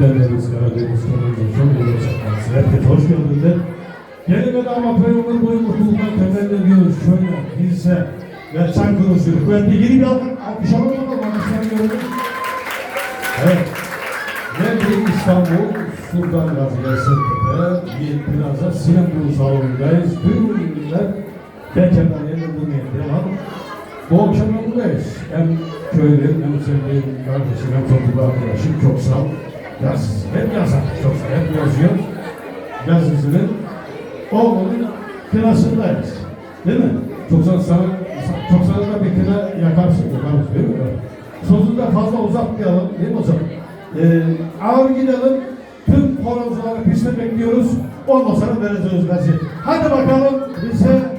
Dendeniz Karadeniz Karadeniz çok iyi Herkes hoş geldiniz. Gelime de ama ömür boyu mutluluktan temenni ediyoruz. Şöyle bilse ve Çankırı usulü. Kuvvetli yeni bir alkış alkış alalım bakalım. Alkışlar görelim. Evet. Nerede İstanbul Sultan Gazi Sırttepe bir plaza Sinanburu salonundayız. Tüm ünlüler bekarlar yerine bu niyetleri var. Bu akşam da buradayız. Hem köylüm hem sevdiğim kardeşim hem çocuk arkadaşım çok sağ ol. Yaz, hep yazar. Çok. Hep yazıyor. Yazısının oğlunun kınasındayız. Değil mi? Çok sana, sana çok sana da bir kına yakarsın. Yakarız değil mi? Sözü de fazla uzatmayalım. Değil mi hocam? Ee, ağır gidelim. Tüm horozları piste bekliyoruz. Ondan sonra vereceğiz gazı. Hadi bakalım bize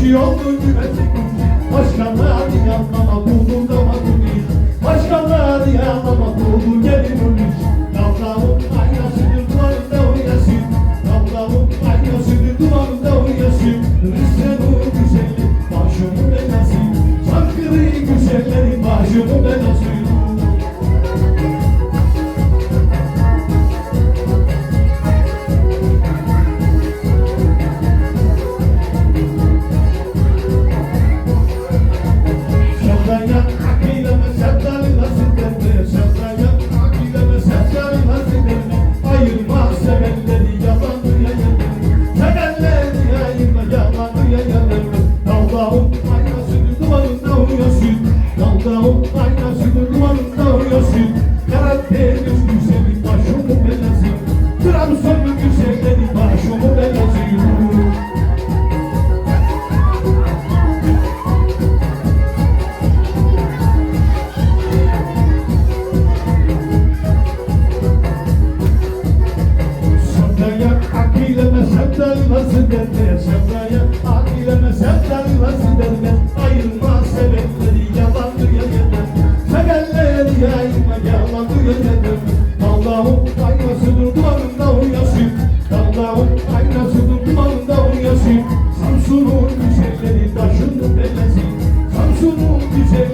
kuşu oldu güvesi kuşu Başkanlar yanlama buldum dama duni Başkanlar yanlama buldum gelin uluş Damlamın aynasını duvarında oynasın Damlamın aynasını duvarında oynasın dizer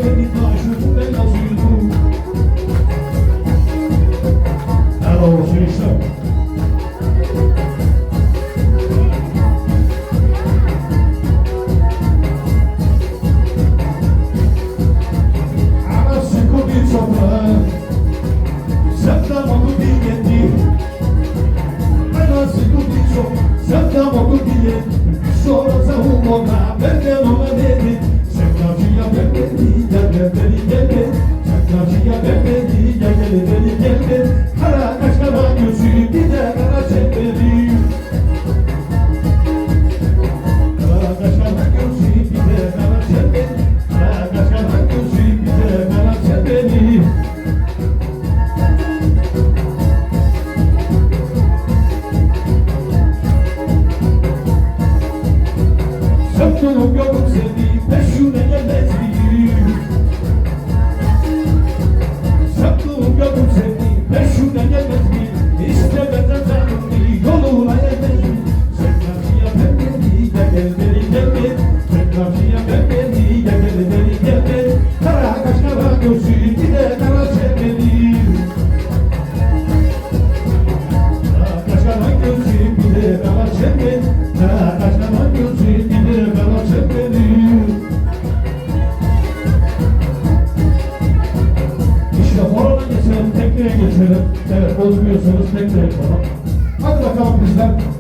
geçelim. Evet, bozmuyorsanız tekneye yapalım. Hadi bakalım bizler.